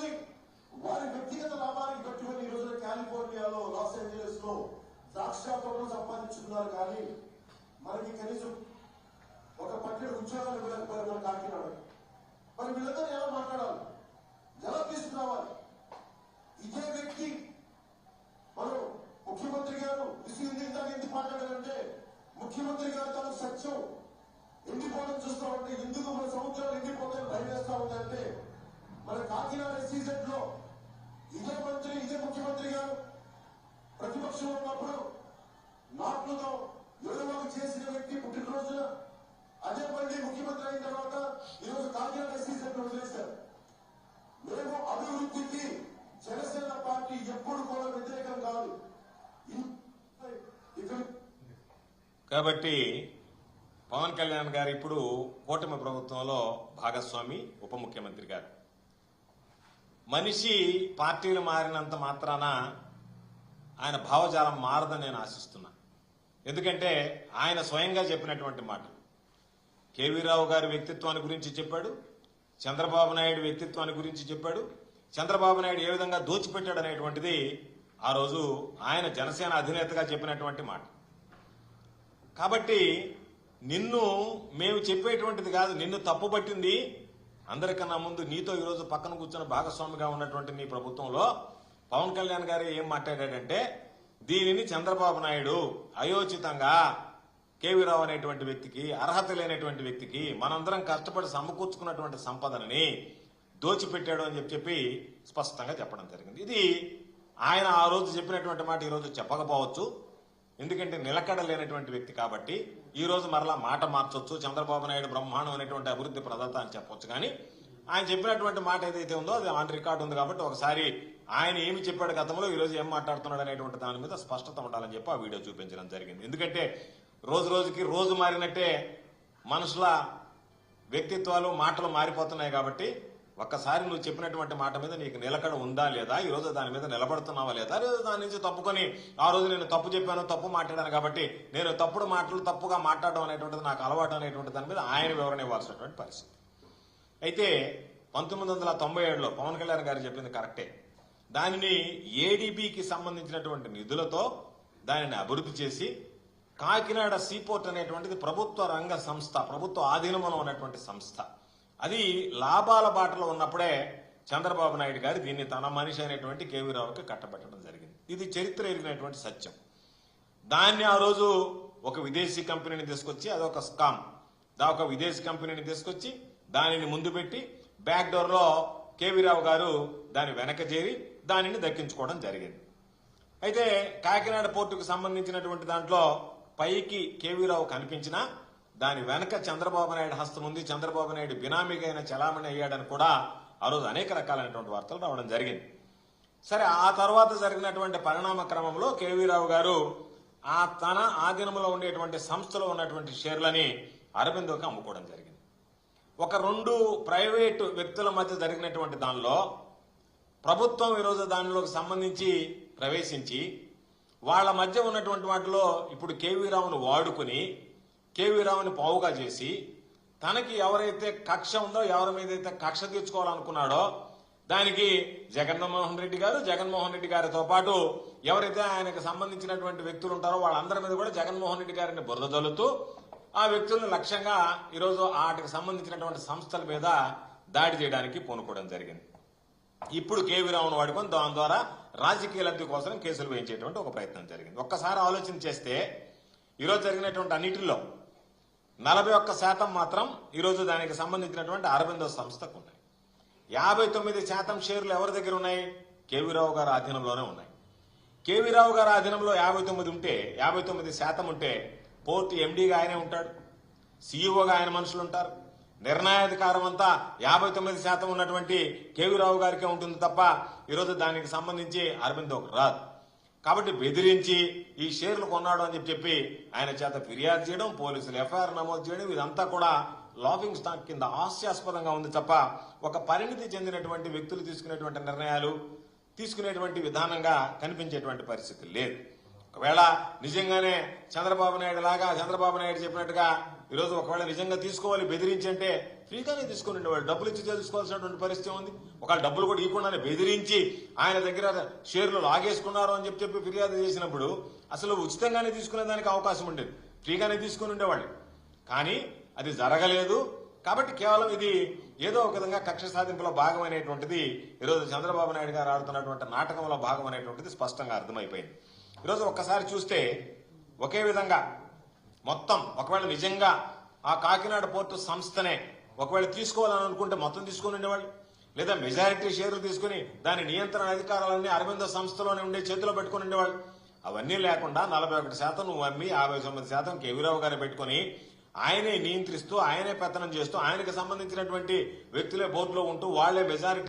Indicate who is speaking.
Speaker 1: పెట్టుకొని వారి వ్యక్తిగత లాభానికి పెట్టుకొని ఈ రోజున కాలిఫోర్నియాలో లాస్ ఏంజలస్లో ద్రాక్ష తోటలు సంపాదించుకున్నారు. కానీ మనకి కనీసం ఒక పట్టణ ఉద్యోగాలు ఇవ్వలేకపోయారు మన కాకినాడ మరి వీళ్ళందరూ ఎలా మాట్లాడాలి? ఎలా తీసుకురావాలి? ఇదే వ్యక్తి మనం ముఖ్యమంత్రి గారు ఎందుకు ఎందుకు మాట్లాడారంటే ముఖ్యమంత్రి గారు తన సత్యం. ఎండిపోవడం చూస్తామంటే ఎందుకు మన సముద్రాలు ఎండిపోతాయని భయం వేస్తా ఉందంటే మన కాకినాడ సీజన్లో ఇదే మంత్రి ఇదే ముఖ్యమంత్రి గారు ప్రతిపక్షంలో ఉన్నప్పుడు నాట్లతో విడుదల చేసిన వ్యక్తి పుట్టినరోజున అదే మళ్ళీ ముఖ్యమంత్రి అయిన తర్వాత ఈరోజు కాకినాడ సీజన్ వదిలేశారు. మేము అభివృద్ధికి జనసేన పార్టీ ఎప్పుడు కూడా వ్యతిరేకం కాదు.
Speaker 2: కాబట్టి పవన్ కళ్యాణ్ గారు ఇప్పుడు కూటమి ప్రభుత్వంలో భాగస్వామి ఉప ముఖ్యమంత్రి గారు. మనిషి పార్టీలు మారినంత మాత్రాన ఆయన భావజాలం మారదని నేను ఆశిస్తున్నా. ఎందుకంటే ఆయన స్వయంగా చెప్పినటువంటి మాట కేవీ రావు గారి వ్యక్తిత్వాన్ని గురించి చెప్పాడు చంద్రబాబు నాయుడు వ్యక్తిత్వాన్ని గురించి చెప్పాడు. చంద్రబాబు నాయుడు ఏ విధంగా దోచిపెట్టాడు అనేటువంటిది ఆ రోజు ఆయన జనసేన అధినేతగా చెప్పినటువంటి మాట. కాబట్టి నిన్ను మేము చెప్పేటువంటిది కాదు నిన్ను తప్పుపట్టింది అందరికన్నా ముందు నీతో ఈరోజు పక్కన కూర్చొని భాగస్వామిగా ఉన్నటువంటి నీ ప్రభుత్వంలో పవన్ కళ్యాణ్ గారు ఏం మాట్లాడాడంటే దీనిని చంద్రబాబు నాయుడు అయోచితంగా కేవీ రావు అనేటువంటి వ్యక్తికి అర్హత లేనటువంటి వ్యక్తికి మనందరం కష్టపడి సమకూర్చుకున్నటువంటి సంపదనని దోచిపెట్టాడు అని చెప్పి చెప్పి స్పష్టంగా చెప్పడం జరిగింది. ఇది ఆయన ఆ రోజు చెప్పినటువంటి మాట ఈరోజు చెప్పకపోవచ్చు. ఎందుకంటే నిలకడ లేనటువంటి వ్యక్తి కాబట్టి ఈ రోజు మరలా మాట మార్చొచ్చు. చంద్రబాబు నాయుడు బ్రహ్మాండం అనేటువంటి అభివృద్ధి ప్రదాత అని చెప్పొచ్చు కానీ ఆయన చెప్పినటువంటి మాట ఏదైతే ఉందో అది ఆన్ రికార్డు ఉంది కాబట్టి ఒకసారి ఆయన ఏమి చెప్పాడు గతంలో ఈ రోజు ఏం మాట్లాడుతున్నాడు అనేటువంటి దాని మీద స్పష్టత ఉండాలని చెప్పి ఆ వీడియో చూపించడం జరిగింది. ఎందుకంటే రోజు రోజుకి రోజు మారినట్టే మనుషుల వ్యక్తిత్వాలు మాటలు మారిపోతున్నాయి కాబట్టి ఒక్కసారి నువ్వు చెప్పినటువంటి మాట మీద నీకు నిలకడ ఉందా లేదా? ఈ రోజు దాని మీద నిలబడుతున్నావా లేదా? లేదా దాని నుంచి తప్పుకొని ఆ రోజు నేను తప్పు చెప్పాను తప్పు మాట్లాడాను కాబట్టి నేను తప్పుడు మాటలు తప్పుగా మాట్లాడడం అనేటువంటిది నాకు అలవాటు అనేటువంటి దాని మీద ఆయన వివరణ ఇవ్వాల్సినటువంటి పరిస్థితి. అయితే పంతొమ్మిది వందల తొంభై ఏడులో పవన్ కళ్యాణ్ గారు చెప్పింది కరెక్టే. దానిని ఏడీబీకి సంబంధించినటువంటి నిధులతో దానిని అభివృద్ధి చేసి కాకినాడ సీపోర్ట్ అనేటువంటిది ప్రభుత్వ రంగ సంస్థ ప్రభుత్వ ఆధీనంలో ఉన్నటువంటి సంస్థ. అది లాభాల బాటలో ఉన్నప్పుడే చంద్రబాబు నాయుడు గారు దీన్ని తన మనిషి అయినటువంటి కేవీ రావుకి కట్టబెట్టడం జరిగింది. ఇది చరిత్ర ఎరిగినటువంటి సత్యం. దాన్ని ఆ రోజు ఒక విదేశీ కంపెనీని తీసుకొచ్చి అదొక స్కామ్. దా ఒక విదేశీ కంపెనీని తీసుకొచ్చి దానిని ముందు పెట్టి బ్యాక్ డోర్లో కేవీ రావు గారు దాని వెనక చేరి దానిని దక్కించుకోవడం జరిగింది. అయితే కాకినాడ పోర్టుకు సంబంధించినటువంటి దాంట్లో పైకి కేవీ రావు కనిపించినా దాని వెనక చంద్రబాబు నాయుడు హస్తం ఉంది చంద్రబాబు నాయుడు బినామీగా అయిన చలామణి అయ్యాడని కూడా ఆ రోజు అనేక రకాలైనటువంటి వార్తలు రావడం జరిగింది. సరే ఆ తర్వాత జరిగినటువంటి పరిణామ క్రమంలో కేవీ రావు గారు ఆ తన ఆధీనంలో ఉండేటువంటి సంస్థలో ఉన్నటువంటి షేర్లని అరబిందోకి అమ్ముకోవడం జరిగింది. ఒక రెండు ప్రైవేటు వ్యక్తుల మధ్య జరిగినటువంటి దానిలో ప్రభుత్వం ఈరోజు దానిలోకి సంబంధించి ప్రవేశించి వాళ్ళ మధ్య ఉన్నటువంటి వాటిలో ఇప్పుడు కేవీ రావును వాడుకుని కేవీ రావుని పావుగా చేసి తనకి ఎవరైతే కక్ష ఉందో ఎవరి మీద అయితే కక్ష తీర్చుకోవాలనుకున్నాడో దానికి జగన్మోహన్ రెడ్డి గారు జగన్మోహన్ రెడ్డి గారితో పాటు ఎవరైతే ఆయనకు సంబంధించినటువంటి వ్యక్తులు ఉంటారో వాళ్ళందరి మీద కూడా జగన్మోహన్ రెడ్డి గారిని బురద జల్లుతూ ఆ వ్యక్తులను లక్ష్యంగా ఈరోజు ఆటకు సంబంధించినటువంటి సంస్థల మీద దాడి చేయడానికి పూనుకోవడం జరిగింది. ఇప్పుడు కేవీ రావును వాడుకొని దాని ద్వారా రాజకీయ లబ్ధి కోసం కేసులు వేయించేటువంటి ఒక ప్రయత్నం జరిగింది. ఒక్కసారి ఆలోచన చేస్తే ఈరోజు జరిగినటువంటి అన్నిటిలో నలభై ఒక్క శాతం మాత్రం ఈరోజు దానికి సంబంధించినటువంటి అరబిందో సంస్థకు ఉన్నాయి. యాభై తొమ్మిది శాతం షేర్లు ఎవరి దగ్గర ఉన్నాయి? కేవీ రావు గారి ఆధీనంలోనే ఉన్నాయి. కేవీ రావు గారి ఆధీనంలో యాభై తొమ్మిది ఉంటే యాభై తొమ్మిది శాతం ఉంటే పోర్టు ఎండీగా ఆయనే ఉంటాడు. సీఈఓగా ఆయన మనుషులు ఉంటారు. నిర్ణయాధికారం అంతా యాభై తొమ్మిది శాతం ఉన్నటువంటి కేవీ రావు గారికే ఉంటుంది తప్ప ఈరోజు దానికి సంబంధించి అరవిందోకి రాదు. కాబట్టి బెదిరించి ఈ షేర్లు కొన్నాడు అని చెప్పి ఆయన చేత ఫిర్యాదు చేయడం పోలీసులు ఎఫ్ఐఆర్ నమోదు చేయడం ఇదంతా కూడా లాఫింగ్ స్టాక్ కింద హాస్యాస్పదంగా ఉంది తప్ప ఒక పరిణితి చెందినటువంటి వ్యక్తులు తీసుకునేటువంటి నిర్ణయాలు తీసుకునేటువంటి విధానంగా కనిపించేటువంటి పరిస్థితి లేదు. ఒకవేళ నిజంగానే చంద్రబాబు నాయుడు లాగా చంద్రబాబు నాయుడు చెప్పినట్టుగా ఈరోజు ఒకవేళ నిజంగా తీసుకోవాలి బెదిరించి అంటే ఫ్రీగానే తీసుకుని ఉండేవాడు డబ్బులు ఇచ్చి తెలుసుకోవాల్సినటువంటి పరిస్థితి ఉంది ఒకవేళ డబ్బులు కూడా ఇవ్వకుండానే బెదిరించి ఆయన దగ్గర షేర్లు లాగేసుకున్నారు అని చెప్పి చెప్పి ఫిర్యాదు చేసినప్పుడు అసలు ఉచితంగానే తీసుకునే దానికి అవకాశం ఉండేది. ఫ్రీగానే తీసుకుని ఉండేవాళ్ళు. కానీ అది జరగలేదు. కాబట్టి కేవలం ఇది ఏదో ఒక విధంగా కక్ష సాధింపులో భాగమైనటువంటిది ఈరోజు చంద్రబాబు నాయుడు గారు ఆడుతున్నటువంటి నాటకంలో భాగం అనేటువంటిది స్పష్టంగా అర్థమైపోయింది. ఈరోజు ఒక్కసారి చూస్తే ఒకే విధంగా మొత్తం ఒకవేళ నిజంగా ఆ కాకినాడ పోర్టు సంస్థనే ఒకవేళ తీసుకోవాలని అనుకుంటే మొత్తం తీసుకుని ఉండేవాళ్ళు. లేదా మెజారిటీ షేర్లు తీసుకుని దాని నియంత్రణ అధికారాలన్నీ అరవింద సంస్థలోనే ఉండే చేతిలో పెట్టుకుని ఉండేవాళ్ళు. అవన్నీ లేకుండా నలభై ఒకటి శాతం నువ్వు అమ్మి యాభై తొమ్మిది శాతం కేవీరావు గారిని పెట్టుకుని ఆయనే నియంత్రిస్తూ ఆయనే పెత్తనం చేస్తూ ఆయనకు సంబంధించినటువంటి వ్యక్తులే బోర్డులో ఉంటూ వాళ్ళే మెజారిటీ